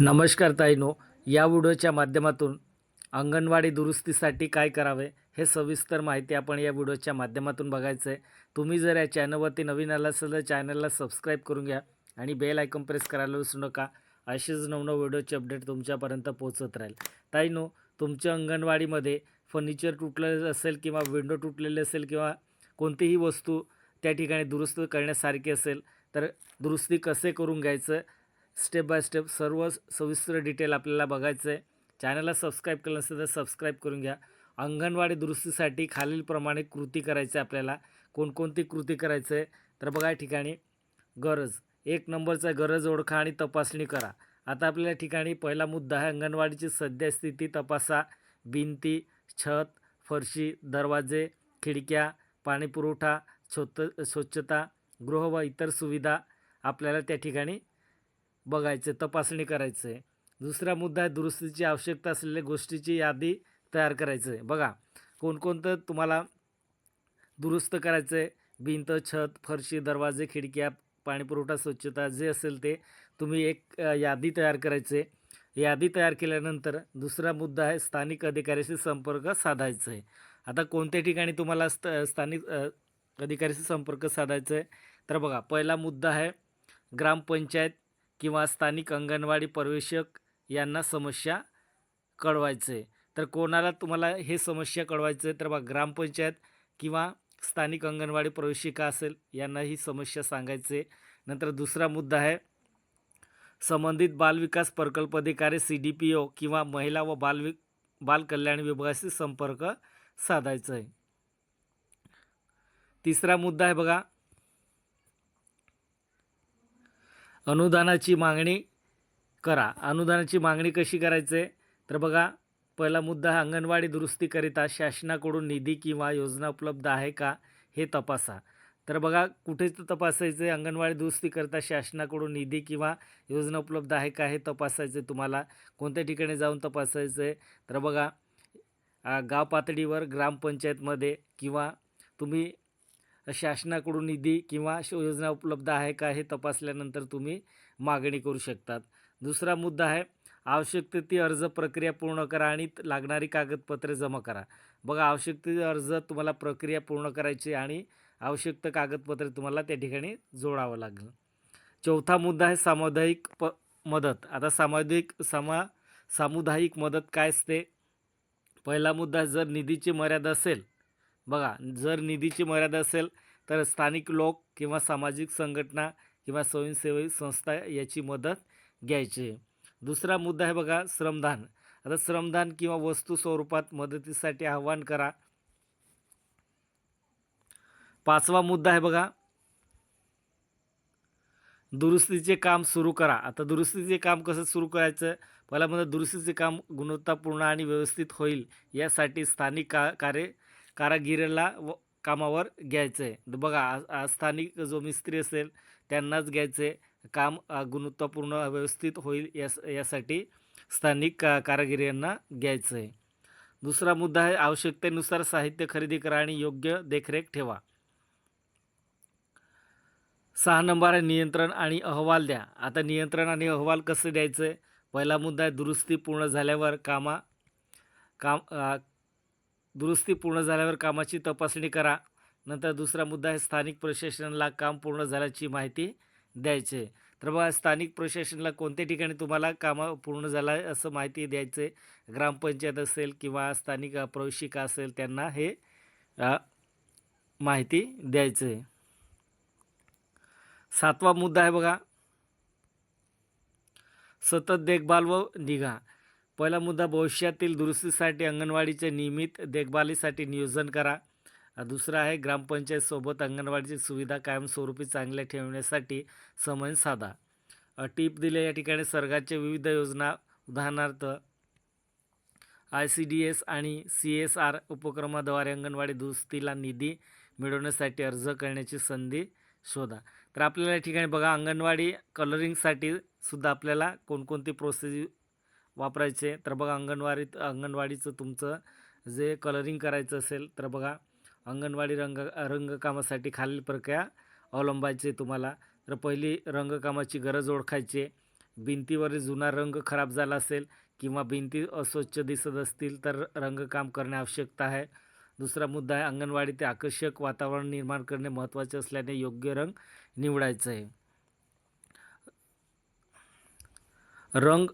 नमस्कार ताईनो या व्हिडिओच्या माध्यमातून अंगणवाडी दुरुस्तीसाठी काय करावे हे सविस्तर माहिती आपण या व्हिडिओच्या माध्यमातून बघायचं आहे तुम्ही जर या चॅनलवरती नवीन आला असेल तर चॅनलला सबस्क्राईब करून घ्या आणि बेल आयकॉन प्रेस करायला विसरू नका. असेच नवनव व्हिडिओचे अपडेट तुमच्यापर्यंत पोहोचत राहील. ताईनो तुमच्या अंगणवाडीमध्ये फर्निचर तुटलेलं असेल किंवा विंडो तुटलेले असेल किंवा कोणतीही वस्तू त्या ठिकाणी दुरुस्त करण्यासारखी असेल तर दुरुस्ती कसे करून घ्यायचं स्टेप बाय स्टेप सर्व सविस्तर डिटेल आपल्याला बघायचं आहे चॅनलला सबस्क्राईब केलं नसेल तर सबस्क्राईब करून घ्या. अंगणवाडी दुरुस्तीसाठी खालीलप्रमाणे कृती करायचं आहे आपल्याला. कोणकोणती कृती करायचं आहे तर बघा या ठिकाणी. गरज. एक नंबरचा गरज ओळखा आणि तपासणी करा. आता आपल्या ठिकाणी पहिला मुद्दा आहे. अंगणवाडीची सद्यस्थिती तपासा. भिंती छत फरशी दरवाजे खिडक्या पाणीपुरवठा स्वत स्वच्छता गृह व इतर सुविधा आपल्याला त्या ठिकाणी बघायचं तपासणी करायचं. आहे दुसरा मुद्दा आहे दुरुस्तीची आवश्यकता असलेल्या गोष्टीची यादी तयार करायचं. आहे बघा कोणकोणतं तुम्हाला दुरुस्त करायचं? आहे भिंत छत फरशी दरवाजे खिडक्या पाणीपुरवठा स्वच्छता जे असेल ते तुम्ही एक यादी तयार करायचं. आहे यादी तयार केल्यानंतर दुसरा मुद्दा आहे स्थानिक अधिकाऱ्याशी संपर्क साधायचा. आहे आता कोणत्या ठिकाणी तुम्हाला स्त स्थानिक अधिकाऱ्याशी संपर्क साधायचा? आहे तर बघा पहिला मुद्दा आहे ग्रामपंचायत किंवा स्थानिक अंगणवाडी प्रवेशक यांना समस्या कळवायचं. आहे तर कोणाला तुम्हाला हे समस्या कळवायचं आहे? तर बघा ग्रामपंचायत किंवा स्थानिक अंगणवाडी प्रवेशिका असेल यांना ही समस्या सांगायचे नंतर दुसरा मुद्दा आहे संबंधित बालविकास प्रकल्प अधिकारी सी डी पी ओ किंवा महिला व बालवि बाल कल्याण विभागाशी संपर्क साधायचा आहे. तिसरा मुद्दा आहे बघा अनुदानाची मागणी करा. अनुदानाची मागणी कशी करायची? आहे तर बघा पहिला मुद्दा हा अंगणवाडी दुरुस्तीकरिता शासनाकडून निधी किंवा योजना उपलब्ध आहे का? हे तपासा. तर बघा कुठेच तपासायचं? आहे अंगणवाडी दुरुस्तीकरिता शासनाकडून निधी किंवा योजना उपलब्ध आहे का? हे तपासायचं आहे तुम्हाला. कोणत्या ठिकाणी जाऊन तपासायचं? आहे तर बघा गाव पातळीवर ग्रामपंचायतमध्ये किंवा तुम्ही शासनाकडून निधी किंवा योजना उपलब्ध आहे का हे तपासल्यानंतर तुम्ही मागणी करू शकतात. दुसरा मुद्दा आहे आवश्यक ते ती अर्ज प्रक्रिया पूर्ण करा आणि लागणारी कागदपत्रे जमा करा. बघा आवश्यक ते अर्ज तुम्हाला प्रक्रिया पूर्ण करायची आणि आवश्यक कागदपत्रे तुम्हाला त्या ठिकाणी जोडावं लागेल. चौथा मुद्दा आहे सामुदायिक प मदत. आता सामुदायिक समा सामुदायिक मदत काय असते? पहिला मुद्दा जर निधीची मर्यादा असेल बघा जर निधीची मर्यादा असेल तर स्थानिक लोक किंवा सामाजिक संघटना किंवा स्वयंसेवी संस्था याची मदत घ्यायची. दुसरा मुद्दा आहे बघा श्रमदान. आता श्रमदान किंवा वस्तू स्वरूपात मदतीसाठी आवाहन करा. पाचवा मुद्दा आहे बघा दुरुस्तीचे काम सुरू करा. आता दुरुस्तीचे काम कसं सुरू करायचं? पहिला म्हणजे दुरुस्तीचे काम गुणवत्तापूर्ण आणि व्यवस्थित होईल यासाठी स्थानिक का कार्य कारागिरीला व कामावर घ्यायचं आहे तर बघा स्थानिक जो मिस्त्री असेल त्यांनाच घ्यायचं आहे काम गुणवत्तापूर्ण व्यवस्थित होईल यास यासाठी स्थानिक का कारागिरींना घ्यायचं आहे दुसरा मुद्दा आहे आवश्यकतेनुसार साहित्य खरेदी करा आणि योग्य देखरेख ठेवा. सहा नंबर आहे नियंत्रण आणि अहवाल द्या. आता नियंत्रण आणि अहवाल कसं द्यायचं आहे पहिला मुद्दा आहे दुरुस्ती पूर्ण झाल्यावर कामा काम दुरुस्ती पूर्ण झाल्यावर कामाची तपासणी करा. नंतर दुसरा मुद्दा आहे स्थानिक प्रशासनाला काम पूर्ण झाल्याची माहिती द्यायची. आहे तर बघा स्थानिक प्रशासनाला कोणत्या ठिकाणी तुम्हाला कामं पूर्ण झाला असं माहिती द्यायचं? आहे ग्रामपंचायत असेल किंवा स्थानिक प्रवेशिका असेल त्यांना हे माहिती द्यायचं. आहे सातवा मुद्दा आहे बघा. सतत देखभाल व निगा. पहिला मुद्दा भविष्यातील दुरुस्तीसाठी अंगणवाडीच्या नियमित देखभालीसाठी नियोजन करा. दुसरा आहे ग्रामपंचायतसोबत अंगणवाडीची सुविधा कायमस्वरूपी चांगल्या ठेवण्यासाठी समन्वय साधा. टीप दिले या ठिकाणी सरकारच्या विविध योजना उदाहरणार्थ आय सी डी एस आणि सी एस आर उपक्रमाद्वारे अंगणवाडी दुरुस्तीला निधी मिळवण्यासाठी अर्ज करण्याची संधी शोधा. तर आपल्याला या ठिकाणी बघा अंगणवाडी कलरिंगसाठी सुद्धा आपल्याला कोणकोणती प्रोसेस वापरायचे. तर बघा अंगणवाडीत अंगणवाडीचं तुमचं जे कलरिंग करायचं असेल तर बघा अंगणवाडी रंग रंगकामासाठी खालील प्रक्रिया अवलंबायचे तुम्हाला. तर पहिली रंगकामाची गरज ओळखायची भिंतीवरील जुना रंग खराब झाला असेल किंवा भिंती अस्वच्छ दिसत असतील तर रंगकाम करणे आवश्यकता आहे. दुसरा मुद्दा आहे अंगणवाडीत आकर्षक वातावरण निर्माण करणे महत्त्वाचे असल्याने योग्य रंग निवडायचं आहे. रंग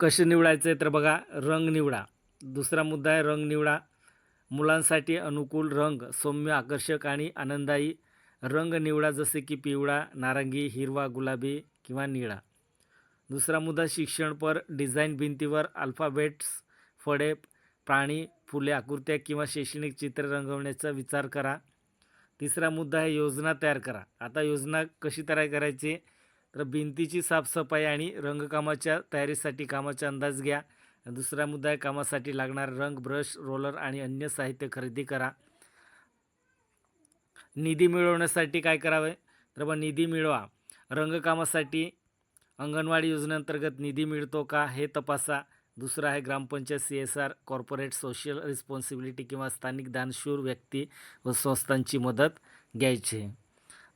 कसे निवडायचे तर बघा रंग निवडा. दुसरा मुद्दा आहे रंग निवडा. मुलांसाठी अनुकूल रंग सौम्य आकर्षक आणि आनंददायी रंग निवडा जसे की पिवळा नारंगी हिरवा गुलाबी किंवा निळा. दुसरा मुद्दा शिक्षणपर डिझाईन भिंतीवर अल्फाबेट्स फळे प्राणी फुले आकृत्या किंवा शैक्षणिक चित्र रंगवण्याचा विचार करा. तिसरा मुद्दा आहे योजना तयार करा. आता योजना कशी तयार करायची? तर भिंतीची साफसफाई आणि रंगकामाच्या तयारीसाठी कामाचा अंदाज घ्या. दुसरा मुद्दा आहे कामासाठी लागणारा रंग ब्रश रोलर आणि अन्य साहित्य खरेदी करा. निधी मिळवण्यासाठी काय करावे? तर बा निधी मिळवा. रंगकामासाठी अंगणवाडी योजनेअंतर्गत निधी मिळतो का हे तपासा. दुसरं आहे gram panchayat C S R corporate social responsibility किंवा स्थानिक दानशूर व्यक्ती व संस्थांची मदत घ्यायची.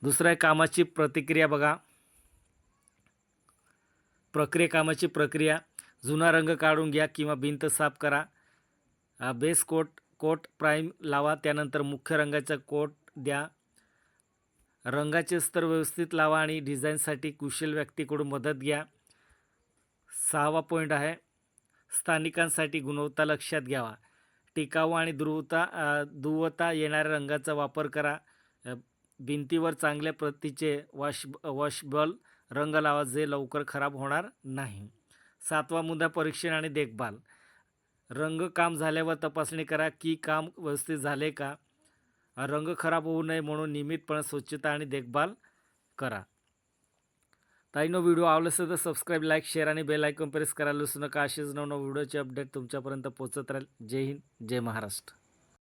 दुसरं आहे कामाची प्रतिक्रिया बघा. प्रक्रिया कामाची प्रक्रिया. जुना रंग काढून घ्या किंवा भिंत साफ करा. बेस कोट कोट प्राईम लावा त्यानंतर मुख्य रंगाचा कोट द्या. रंगाचे स्तर व्यवस्थित लावा आणि डिझाईनसाठी कुशल व्यक्तीकडून मदत घ्या. सहावा पॉईंट आहे स्थानिकांसाठी गुणवत्ता लक्षात घ्यावा. टिकाऊ आणि ध्रुवता दुवता येणाऱ्या रंगाचा वापर करा. भिंतीवर चांगल्या प्रतीचे वॉश वॉशबल रंग लावा जे लवकर खराब होणार नाही. सातवा मुद्दा परीक्षण आणि देखभाल. रंग काम झाल्यावर तपासणी करा की काम व्यवस्थित झाले का? रंग खराब होऊ नये म्हणून नियमितपणे स्वच्छता आणि देखभाल करा. ताईनो व्हिडिओ आवडला असेल तर सबस्क्राईब लाईक शेअर आणि बेल आयकॉन प्रेस करायला विसरू नका. असेच नवनव व्हिडिओचे अपडेट तुमच्यापर्यंत पोहोचत राहील. जय हिंद जय महाराष्ट्र.